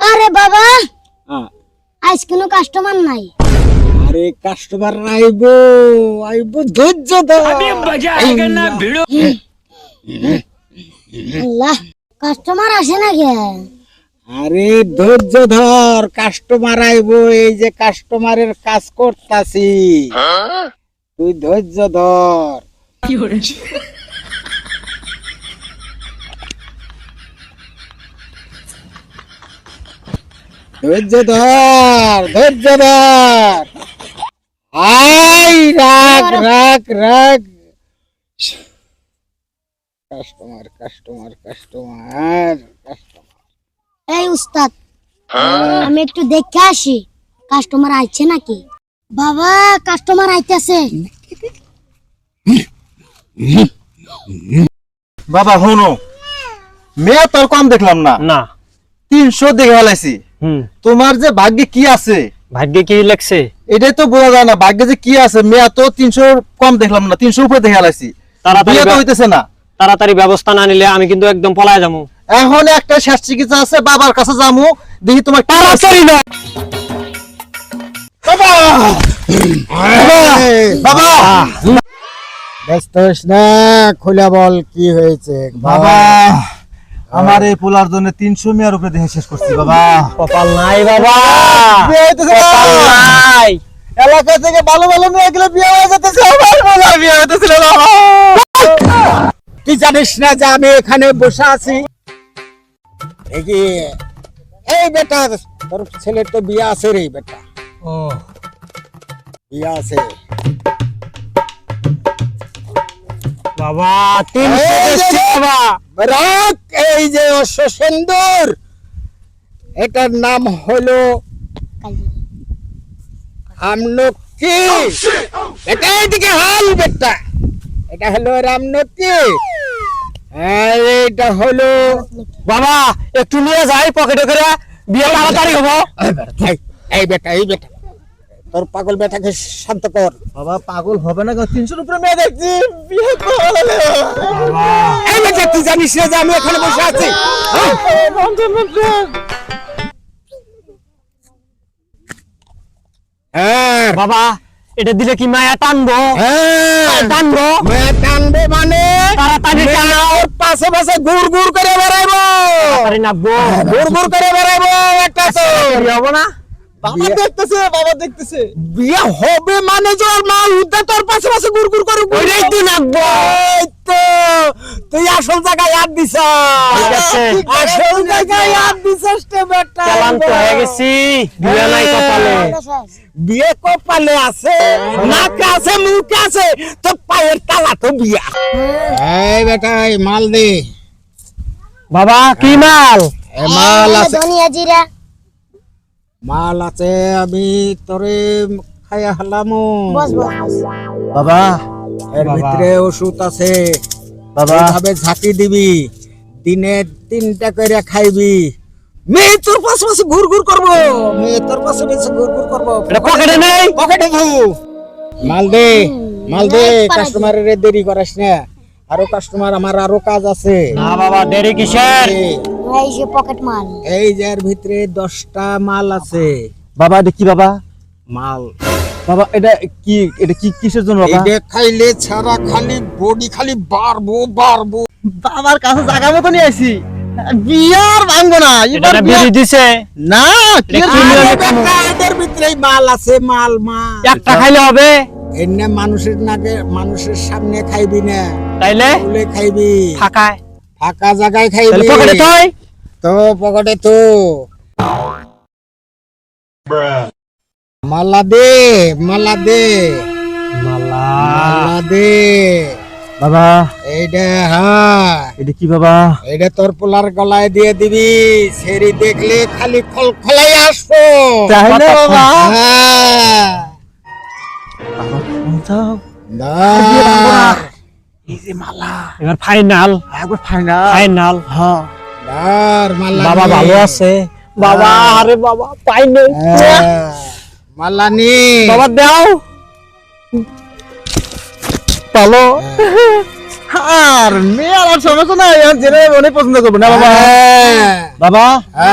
আরে বাবা হ্যাঁ। আজ কোনো কাস্টমার নাই। আরে কাস্টমার আইবো আইবো ধৈর্য ধর। আল্লাহ কাস্টমার আসে না কে আরে ধৈর্য ধর কাস্টমার আইবো এই যে কাস্টমারের কাজ করতাছি। তুই ধৈর্য ধর। ধৈর্য ধর ধৈর্য ধর। আই রাখ রাখ রাখ কাস্টমার কাস্টমার কাস্টমার কাস্টমার। এই উস্তাদ আমি একটু দেখে আসি কাস্টমার আইছে নাকি? বাবা কাস্টমার আইতেছে। বাবা হনো মেয়ে তোর কম দেখলাম না। না। তিনশো দেখে ফেলাইছি। তোমার যে ভাগ্যে কি আছে? ভাগ্যে কি লেখছে? এটাই তো বোঝা যায় না ভাগ্যে যে কি আছে মেয়ে তো তিনশো কম দেখলাম না তিনশো উপরে দেখে ফেলাইছি তাড়াতাড়ি তো হইতেছে না। তাড়াতাড়ি ব্যবস্থা না নিলে আমি কিন্তু একদম পলায় যাব। এখন একটা শেষ চিকিৎসা আছে বাবার কাছে যামু দেখি তোমার তাড়াতাড়ি না। বাবা! বাবা! ব্যস্ত না খুলে বল কি হয়েছে? বাবা! আমার এই পোলার জন্য তিনশো মেয়ের উপরে দেখে শেষ করছি বাবা। কপাল নাই বাবা। কপাল নাই। এলাকা থেকে ভালো ভালো মেয়ে গুলো বিয়ে হয়ে যেতেছে আমার পোলার বিয়ে হইতেছিল না বাবা। তুই জানিস না যে আমি এখানে বসে আছি? এই এই বেটা তোর ছেলের তো বিয়ে আছে রে বেটা। ও। বিয়ে আছে। বাবা এই যে রাখ এই যে অশ্ব সুন্দর এটার নাম হলো আমলকি এটা এদিকে হাল বেটা। এটা হলো রামনকি। আর এটা হলো বাবা একটু নিয়ে যাই পকেটে করে। বিয়ে তাড়াতাড়ি হব। এই, এই বেটা এই বেটা। তোর পাগল বেটাকে শান্ত কর। বাবা পাগল হবে না তিনশোর উপরে মেয়ে দেখছি। বিয়ে করে তুই জানিস না যে আমি এখানে বসে আছি? হ্যাঁ? হ্যাঁ। বাবা এটা দিলে কি মায়া টানবো? হ্যাঁ। টানবো? মেয়ে টানবে মানে? তাড়াতাড়ি মেয়ে টানো। ওর পাশে পাশে ঘুর ঘুর করে বেড়াইবো। তাড়াতাড়ি নাববো ঘুর ঘুর করে বেড়াইবো একটা তো। বিয়ে হব না? বাবা বিয়ে- দেখতেছে বাবা দেখতেছে। বিয়ে হবে মানে যে ওর মা উদ্দা তোর পাশে পাশে ঘুর করে ওইটাই তো নাববো এই তো তুই আসল জায়গায় হাত দিছ। ঠিক আছে। আসল জায়গায় হাত দিছস তে বেটা। চালান তো হয়ে গেছি। বিয়ে নাই কপালে। বিয়ে কপালে আছে নাকে আছে মুখে আছে তো পায়ের তালা তো বিয়া। এই বেটা এই মাল দে। বাবা কি মাল? এ মাল আছে। ধনিয়া জিরা। মাল আছে আমি তোরে খাইয়া হালামু। বাবা এর ভিতরে ওষুধ আছে। বাবা। এইভাবে ঝাঁকি দিবি দিনে তিনটা করে খাইবি। মেয়ে তোর পাশে পাশে ঘুর ঘুর করব। মেয়ে তোর পাশে পাশে ঘুর ঘুর করব। পকেটে নেই। পকেটে ধু মাল দে মাল দে কাস্টমারের দেরি করাস না। আরও কাস্টমার আমার আরও কাজ আছে। না বাবা দেরি কিসের? এই, যে পকেট মাল। এই যে এর ভিতরে দশটা মাল আছে। বাবা এটা কি বাবা? মাল। বাবা এটা কি এটা কি কিসের জন্য বাবা? এইটা খাইলে ছাড়া খালি বডি খালি বাড়বো বাড়বো। বাবার কাছে জায়গা মতো নিয়ে আইছি। বিয়ার ভাঙবো না এবার এটা বিড়ি দিছে? না কি এটা এদের ভিতরে মাল আছে মাল মাল। একটা খাইলে হবে? এনে মানুষের নাকে মানুষের সামনে খাইবি না। তাইলে? খাইবি। ফাঁকায়। ফাঁকা জায়গায় তাহলে খাইবি পকেটে তো পকেটে তো। মালা দে মালা দে। মালা দে। বাবা। এইটা হ্যাঁ। এটা কি বাবা? এইটা তোর পোলার গলায় দিয়ে দিবি সেরি দেখলে খালি খল খলাই আসব। বাবা? হ্যাঁ যাও না এবার ফাইনাল একবার ফাইনাল ফাইনাল হ্যাঁ। বাবা। ভালো আছে। বাবা আরে বাবা পাই নেই। হ্যাঁ, বাবা দাও। ভালো আর মেয়ে আর সমস্যা নাই জেনে অনেক পছন্দ করব। না বাবা? হ্যাঁ, বাবা?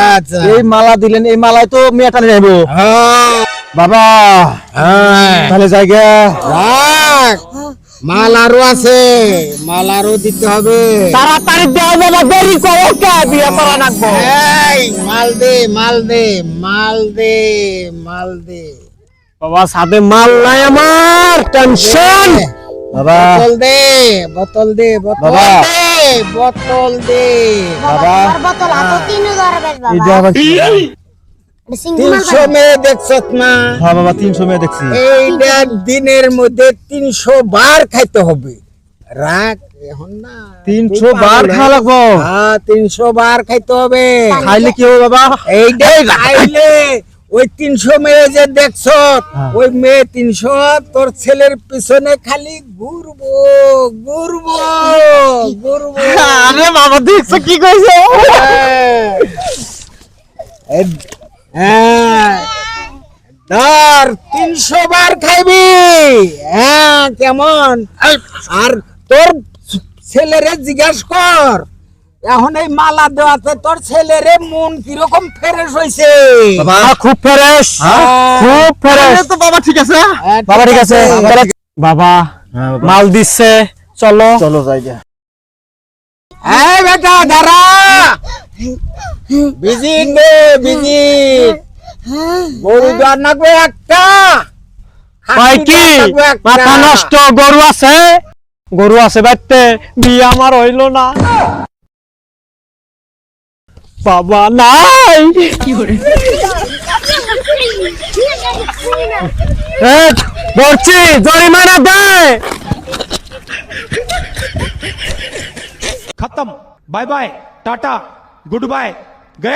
আচ্ছা। এই মালা দিলেন এই মালায় তো মেয়ে টানে যাব হ্যাঁ, বাবা? হ্যাঁ। তাহলে জায়গা। মাল আরও আছে মাল আরও দিতে হবে। তাড়াতাড়ি দেওয়া বাবা দেরি করো কে বিয়ে করা নাকবো এই, মাল দে মাল দে মাল দে মাল দে। বাবা সাথে মাল নাই আমার টেনশন। বাবা। বোতল দে বোতল দে বোতল বাবা। দে বোতল দে। বাবা। বোতল আত তিন যে বাবা তিনশো মেয়ে দেখছত না? হ্যাঁ বাবা তিনশো মেয়ে দেখছি। এইটা দিনের মধ্যে তিনশো বার খাইতে হবে। রাখ এখন না। তিনশো বার খাওয়া লাগবো। হ্যাঁ তিনশো বার খাইতে হবে। খাইলে কি হবে বাবা? এইটাই খাইলে ওই তিনশো মেয়ে যে দেখছ হ্যাঁ। ওই মেয়ে তিনশো তোর ছেলের পিছনে খালি ঘুরবো ঘুরবো ঘুরবো। আরে বাবা দেখছ কি কইছে? এই- হ্যাঁ। ধর তিনশো বার খাইবি। হ্যাঁ কেমন? আর তোর ছেলেরে জিজ্ঞাস কর। এখন এই মালা দেওয়াতে তোর ছেলেরে মন কীরকম ফ্রেশ হয়েছে বাবা। খুব ফ্রেশ। হ্যাঁ। খুব ফ্রেশ। তো বাবা ঠিক আছে। হ্যাঁ, বাবা ঠিক আছে। বাবা হ্যাঁ মাল দিচ্ছে। চলো। চলো জায়গা এই বেটা দাঁড়া। ভিজিট বে ভিজিট গরু নাকবে একটা। ভাই কি? মাথা নষ্ট গরু আছে? গরু আছে বাইতে বিয়ে আমার হইল না। বাবা নাই! জরিমানা খতম bye bye tata. Good bye ગયા